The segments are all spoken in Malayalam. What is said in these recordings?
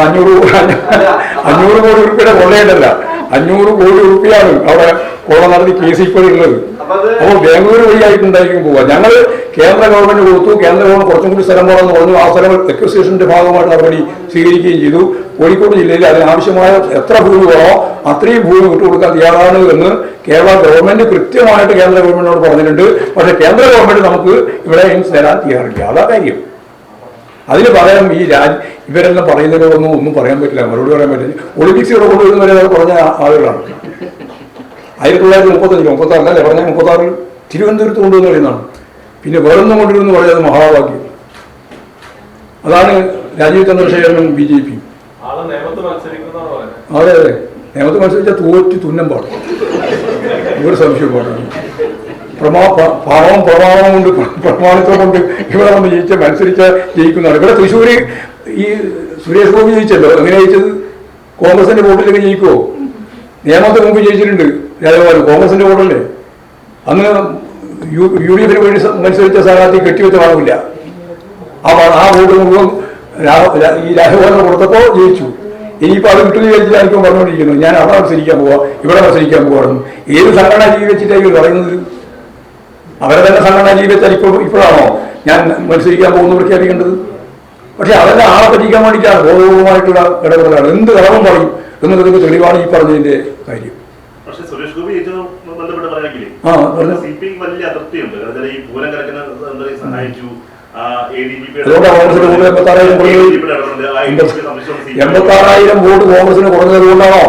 അഞ്ഞൂറ് അഞ്ഞൂറ് കോടി ഉറുപ്പിയുടെ കൊള്ളയുണ്ടല്ല അഞ്ഞൂറ് കോടി ഉറുപ്പിയാണ് അവിടെ കൊള്ള നടത്തി കേസ് ഇപ്പോഴുള്ളത് അപ്പോൾ ബാംഗ്ലൂർ വഴിയായിട്ടുണ്ടായിരിക്കും പോവുക? ഞങ്ങൾ കേന്ദ്ര ഗവൺമെന്റ് കൊടുത്തു. കേന്ദ്ര ഗവൺമെന്റ് കുറച്ചും കൂടി സ്ഥലം പോകണമെന്ന് പറഞ്ഞു. ആ സ്ഥലങ്ങൾ എക്സോസിയേഷന്റെ ഭാഗമായിട്ട് നടപടി സ്വീകരിക്കുകയും ചെയ്തു. കോഴിക്കോട് ജില്ലയിൽ അതിനാവശ്യമായ എത്ര ഭൂമി വേണോ അത്രയും ഭൂമി വിട്ടുകൊടുക്കാൻ തയ്യാറാണ് എന്ന് കേരള ഗവൺമെന്റ് കൃത്യമായിട്ട് കേന്ദ്ര ഗവൺമെന്റിനോട് പറഞ്ഞിട്ടുണ്ട്. പക്ഷേ കേന്ദ്ര ഗവൺമെന്റ് നമുക്ക് ഇവിടെ എയിംസ് തരാൻ തയ്യാറില്ല. അതാ കാര്യം. അതിന് പകരം ഈ രാജ് ഇവരെല്ലാം പറയുന്നതിനോടൊന്നും ഒന്നും പറയാൻ പറ്റില്ല. മറുപടി പറയാൻ പറ്റില്ല. ഒളിമ്പിക്സ് ഇവിടെ കൊണ്ടുവരുന്നവരെ പറഞ്ഞ ആളുകളാണ്. ആയിരത്തി തൊള്ളായിരത്തി മുപ്പത്തഞ്ച് മുപ്പത്തി ആറിലല്ലേ പറഞ്ഞ മുപ്പത്തി ആറിൽ തിരുവനന്തപുരത്ത് കൊണ്ടുവന്ന് പറയുന്നതാണ് പിന്നെ വേറൊന്നും കൊണ്ടുവരുമെന്ന് പറഞ്ഞത് മഹാഭാഗ്യം. അതാണ് രാജീവ് ചന്ദ്രശേഖരനും ബി ജെ പിയും പറയുന്നത്. അതെ അതെ. നിയമത്ത് മത്സരിച്ച തോറ്റി തുന്നം പാടും. ഒരു സംശയം പാടില്ല പ്രമാ പാവം പ്രമാണം കൊണ്ട് പ്രമാണിച്ചോണ്ട് ഇവിടെ നമ്മൾ ജയിച്ച മത്സരിച്ച ജയിക്കുന്നതാണ്. ഇവിടെ തൃശ്ശൂര് ഈ സുരേഷ് ഗോപി ജയിച്ചല്ലോ. എങ്ങനെ ജയിച്ചത്? കോൺഗ്രസിന്റെ വോട്ടിലൊക്കെ ജയിക്കുമോ നിയമത്തെ മുമ്പ് ജയിച്ചിട്ടുണ്ട് രാജകുമാർ കോൺഗ്രസിന്റെ വോട്ടല്ലേ? അന്ന് യു യു ഡി എഫിന് വേണ്ടി മത്സരിച്ച സ്ഥാനാർത്ഥി കെട്ടിവെച്ച പണമില്ല ആ ആ വോട്ട് മുഴുവൻ ഈ രാജകുമാരന് കൊടുത്തപ്പോൾ ജയിച്ചു. ഇനിയിപ്പോൾ അത് വിട്ടു വിചാരിച്ചായിരിക്കും പറഞ്ഞുകൊണ്ടിരിക്കുന്നത് ഞാൻ അവിടെ മത്സരിക്കാൻ പോവാ ഇവിടെ മത്സരിക്കാൻ പോവാറുണ്ട് ഏത് സംഘടന ജീവിച്ചിട്ടായിരിക്കും പറയുന്നത്? അവരെ തന്നെ സംഘടന ജീവിച്ചാൽ ഇപ്പോൾ ഇപ്പോഴാണോ ഞാൻ മത്സരിക്കാൻ പോകുന്നു പ്രഖ്യാപിക്കേണ്ടത് പക്ഷെ അവരുടെ ആളെ പറ്റിക്കാൻ വേണ്ടിയിട്ടാണ് ബോധപൂർവമായിട്ടുള്ള ഇടപെടലാണ് എന്ത് കളവും പറയും എന്നതിന് തെളിവാണ് ഈ പറഞ്ഞതിന്റെ കാര്യം. പക്ഷേ സുരേഷ് ഗോപി ബന്ധപ്പെട്ട് പറയാമെങ്കിലേ വലിയ ഈ പൂരം സഹായിച്ചു. അതുകൊണ്ട് കോൺഗ്രസിന് കൂടുതൽ എൺപത്താറായിരം എൺപത്താറായിരം വോട്ട് കോൺഗ്രസിന് കുറഞ്ഞത് കൊണ്ടാണോ?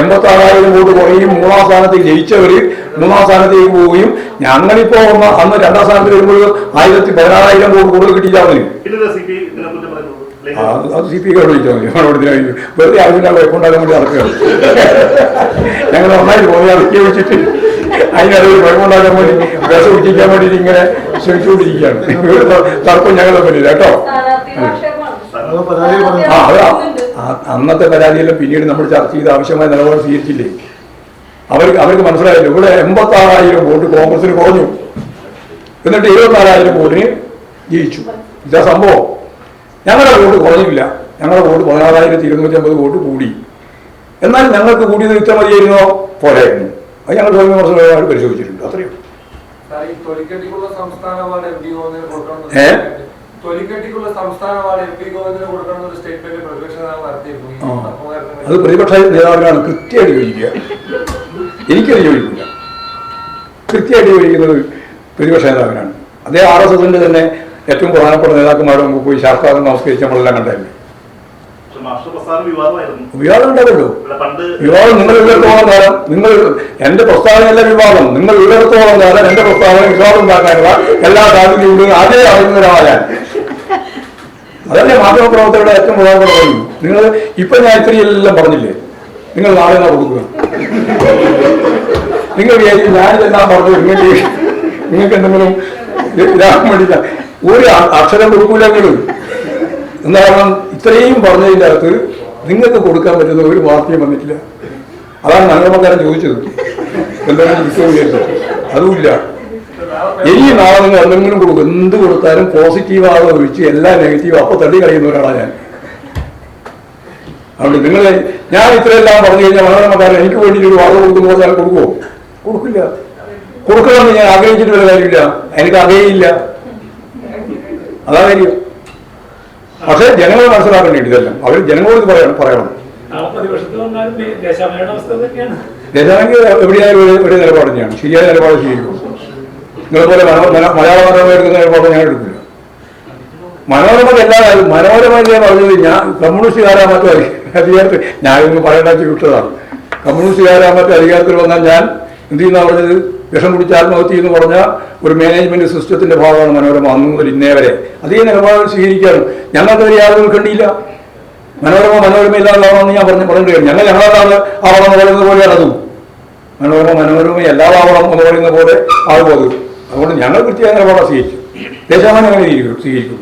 എൺപത്താറായിരം വോട്ട് കുറയും മൂന്നാം സ്ഥാനത്ത് ജയിച്ചവര് മൂന്നാം സ്ഥാനത്തേക്ക് പോവുകയും ഞങ്ങളിപ്പോ ഒന്ന് അന്ന് രണ്ടാം സ്ഥാനത്ത് വരുമ്പോൾ ആയിരത്തി പതിനാറായിരം കോടി കൂടുതൽ കിട്ടിയിട്ടാണ് മതി അത് സി പി ഐയോട് ചോദിച്ചാൽ മതി. ഞങ്ങളോട് ഇതിനായി വെറുതെ ആവശ്യമില്ല കുഴപ്പമുണ്ടാകാൻ വേണ്ടി നടക്കുകയാണ്. ഞങ്ങൾ നന്നായി പോയി ഇറക്കി വെച്ചിട്ട് അതിനൊരു കുഴപ്പമുണ്ടാക്കാൻ വേണ്ടി വിഷം ഉച്ചിക്കാൻ വേണ്ടി ഇങ്ങനെ ശ്രമിച്ചുകൊണ്ടിരിക്കുകയാണ്. തർക്കം ഞങ്ങൾ മുന്നിൽ കേട്ടോ. ആ അത് അന്നത്തെ പരാതിയെല്ലാം പിന്നീട് നമ്മൾ ചർച്ച ചെയ്ത് ആവശ്യമായ നിലപാട് സ്വീകരിച്ചില്ലേ? അവർക്ക് അവർക്ക് മനസ്സിലായില്ല. ഇവിടെ എൺപത്തി ആറായിരം വോട്ട് കോൺഗ്രസിന് കുറഞ്ഞു. എന്നിട്ട് ഇരുപത്താറായിരം വോട്ടിന് ജയിച്ചു. ഇതാ സംഭവം. ഞങ്ങളുടെ വോട്ട് കുറഞ്ഞില്ല. ഞങ്ങളുടെ വോട്ട് പതിനാറായിരത്തി ഇരുന്നൂറ്റി അമ്പത് വോട്ട് കൂടി. എന്നാൽ ഞങ്ങൾക്ക് കൂടിയത് ഇത്ര മതിയായിരുന്നോ? പോരായിരുന്നു. അത് ഞങ്ങൾ സ്വയം വിമർശനമായിട്ട് പരിശോധിച്ചിട്ടുണ്ട്. അത്രയും ഏ? അത് പ്രതിപക്ഷ നേതാവിനാണ് കൃത്യമായിട്ട് യോജിക്കുക എനിക്കത് യോജിക്കില്ല കൃത്യമായിട്ട് ഒഴിക്കുന്നത് പ്രതിപക്ഷ നേതാവിനാണ്. അതേ ആർ എസ് എസിന്റെ തന്നെ ഏറ്റവും പ്രധാനപ്പെട്ട നേതാക്കന്മാരുടെ മുമ്പ് പോയി ശാസ്ത്രാർത്ഥം നമസ്കരിച്ച് നമ്മളെല്ലാം കണ്ടല്ലേ വിവാദം ഉണ്ടാവല്ലോ വിവാദം നിങ്ങൾ ഉള്ളിടത്തോളം കാലം നിങ്ങൾ എന്റെ പ്രസ്താവനയല്ല വിവാദം. നിങ്ങൾ ഉള്ളിടത്തോളം കാലം എന്റെ പ്രസ്താവന വിവാദം ഉണ്ടാക്കാനുള്ള എല്ലാ കാര്യങ്ങളും അതേ അറിയുന്ന ഒരാളാണ് അതല്ലേ മാധ്യമപ്രവർത്തകരുടെ ഏറ്റവും പ്രധാനപ്പെട്ട നിങ്ങൾ ഇപ്പൊ ഞാൻ ഇത്രയും എല്ലാം പറഞ്ഞില്ലേ? നിങ്ങൾ എന്നാ കൊടുക്കുക? നിങ്ങൾ വിചാരിക്കും ഞാനിതെല്ലാം പറഞ്ഞു നിങ്ങൾക്ക് നിങ്ങൾക്ക് എന്തെങ്കിലും ഇതാകാൻ വേണ്ടിയില്ല ഒരു അക്ഷരം കൊടുക്കൂല നിങ്ങൾ എന്താ കാരണം? ഇത്രയും പറഞ്ഞതിന്റെ അകത്ത് നിങ്ങൾക്ക് കൊടുക്കാൻ പറ്റുന്ന ഒരു വാർത്തയും വന്നിട്ടില്ല. അതാണ് നല്ലമക്കാരൻ ചോദിച്ചത്. എന്തെങ്കിലും കിട്ടുമെന്ന് വിചാരിച്ചത് അതുമില്ല. ഇനി നാളെ നിങ്ങൾ എന്തെങ്കിലും കൊടുക്കും. എന്ത് കൊടുത്താലും പോസിറ്റീവ് ആകെ ഒഴിച്ച് എല്ലാം നെഗറ്റീവ് അപ്പൊ തള്ളി കളയുന്ന ഒരാളാണ് ഞാൻ. അതുകൊണ്ട് നിങ്ങൾ ഞാൻ ഇത്രയെല്ലാം പറഞ്ഞു കഴിഞ്ഞാൽ മനോരമക്കാരൻ എനിക്ക് വേണ്ടി ഒരു വാക്ക് കൊടുക്കുന്നു പറഞ്ഞാൽ കൊടുക്കുമോ കൊടുക്കില്ല. കൊടുക്കണമെന്ന് ഞാൻ ആഗ്രഹിച്ചിട്ട് വല്ല കാര്യമില്ല. എനിക്ക് അറിയില്ല. അതാ കാര്യം പക്ഷെ ജനങ്ങൾ മനസ്സിലാക്കേണ്ടി ഇതെല്ലാം. അവർ ജനങ്ങളോട് പറയണം പറയണം. നാളെ പ്രതിപക്ഷത്ത് വന്നാലും ദേ- ദേശാഭിമാനിയുടെ അവസ്ഥ തന്നെയാണ് ദേശാങ്കി എവിടെയായാലും ഒരു നിലപാട് തന്നെയാണ് ശരിയായ നിലപാട് സ്വീകരിക്കും. നിങ്ങളെപ്പോലെ മലയാള മനോരമ എടുക്കുന്ന നിലപാട് ഞാൻ എടുക്കില്ല. മനോരമ എല്ലാവരും ഞാൻ പറഞ്ഞത് ഞാൻ കമ്മ്യൂണിസ്റ്റുകാരാ മറ്റോ അധികാരത്തിൽ ഞാനൊന്നും പറയേണ്ട വിട്ടതാണ്. കമ്മ്യൂണിസ്റ്റുകാരാ മറ്റേ അധികാരത്തിൽ വന്നാൽ ഞാൻ എന്ത് ചെയ്യുന്ന പറഞ്ഞത്? വിഷം കുടിച്ച് ആത്മഹത്യ എന്ന് പറഞ്ഞ ഒരു മാനേജ്മെന്റ് സിസ്റ്റത്തിന്റെ ഭാഗമാണ് മനോരമ അന്ന് മുതൽ ഇന്നേ വരെ. അതേ നിലപാട് സ്വീകരിക്കാനും. ഞങ്ങൾക്ക് വരെ യാതൊരു കണ്ടില്ല മനോരമ മനോരമ ഇല്ലാതാവണമെന്ന് ഞാൻ പറഞ്ഞു പറഞ്ഞു കഴിഞ്ഞു ഞങ്ങൾ ഞങ്ങളാണ് ആവണം എന്ന് പറയുന്നത് പോലെയാണ് അതും മനോരമ മനോരമ എല്ലാതാവണം എന്ന് പറയുന്ന പോലെ ആകും പോകും അതുകൊണ്ട് ഞങ്ങൾ കൃത്യമായ നിലപാടാണ് സ്വീകരിച്ചു ദേശാഭിമാനി അങ്ങനെ സ്വീകരിക്കും